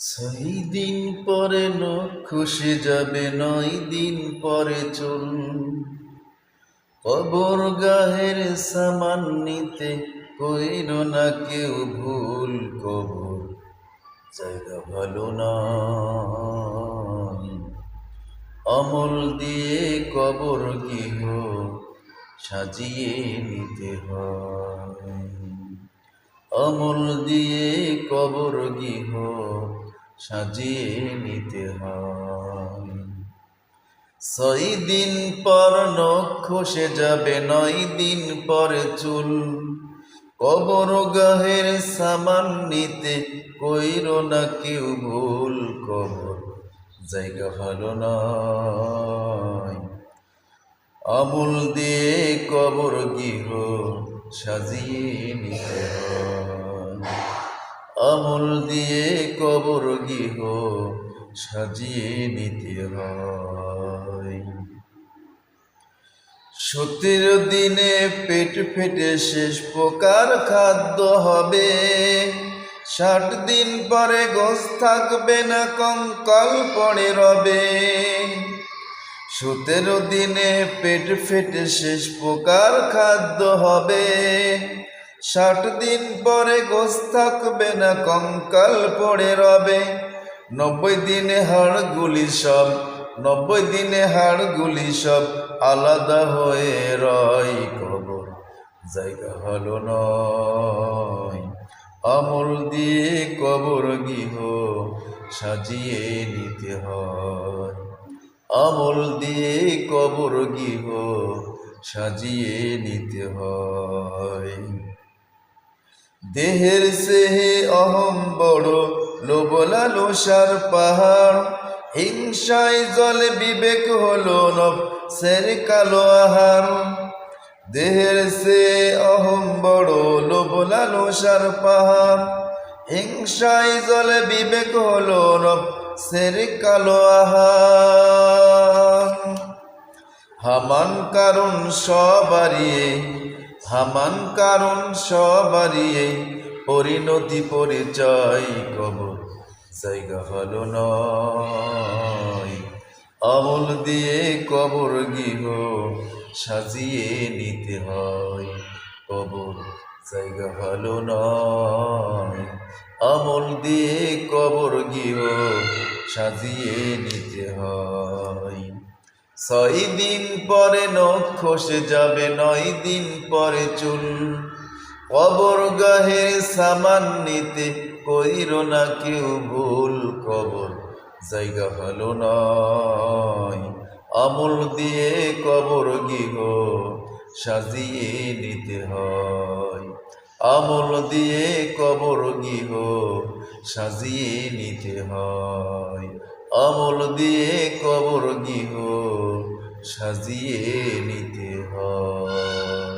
ছয় দিন পরে নখ খসে যাবে, নয় দিন পরে চুল। কবর গাহের সামান নিতে কইর না কেউ ভুল কবর। জায়গা ভালো না অমল দিয়ে কবর গৃহ সাজিয়ে নিতে হয়। অমল দিয়ে কবর গৃহ সাজিয়ে নিতে হয়। ছয় দিন পর নখ খসে যাবে, নয় দিন পরে চুল। কবর গাহের সামান নিতে কইর না কেউ ভুল কবর। জায়গা ভালো নয়। আমুল দিয়ে কবর গৃহ সাজিয়ে নিতে হয়। আমল দিয়ে কবর গৃহ সাজিয়ে নিতে হয়। সত্যের দিনে পেট ফেটে শেষ প্রকার খাদ্য হবে। ষাট দিন পরে গোস থাকবে না কঙ্কাল পড়ে রবে। সতেরো দিনে পেট ফেটে শেষ প্রকার খাদ্য হবে। ষাট দিন পরে গোস থাকবে না, কঙ্কাল পড়ে রবে। নব্বই দিনে হাড়গুলি সব, নব্বই দিনে হাড়গুলি সব আলাদা হয়ে রয় কবর। জায়গা হলো নয়, আমল দিয়ে কবর গৃহ সাজিয়ে নিতে হয়। আমল দিয়ে কবর গৃহ সাজিয়ে নিতে হয়। দেহের সেহে অহম বড় লোবলা লোসার পাহাড়। হিংসায় জলে বিবেক হলো নব সের কালো আহার। দেহের সে অহম বড় লোবলা লোসার পাহাড়। হিংসায় জলে বিবেক হলো নব সের কালো আহার। হামান কারণ সবারিয়ে হামান কারণ সবারিয়ে পরিণতি পরিচয় কব। জায়গা হল নয়, আমল দিয়ে কবর গৃহ সাজিয়ে নিতে হয়। কবর, জায়গা ভালো নয়, আমল দিয়ে কবর গৃহ সাজিয়ে নিতে হয়। ছয় দিন পরে নখ খসে যাবে, নয় দিন পরে চুল। কবর গাহের সামান নিতে কইর না কেউ ভুল কবর। জায়গা ভালো নয়, আমল দিয়ে কবর গৃহ সাজিয়ে নিতে হয়। আমল দিয়ে কবর গৃহ সাজিয়ে নিতে হয়। আমল দিয়ে কবর গৃহ সাজিয়ে নিতে হয়।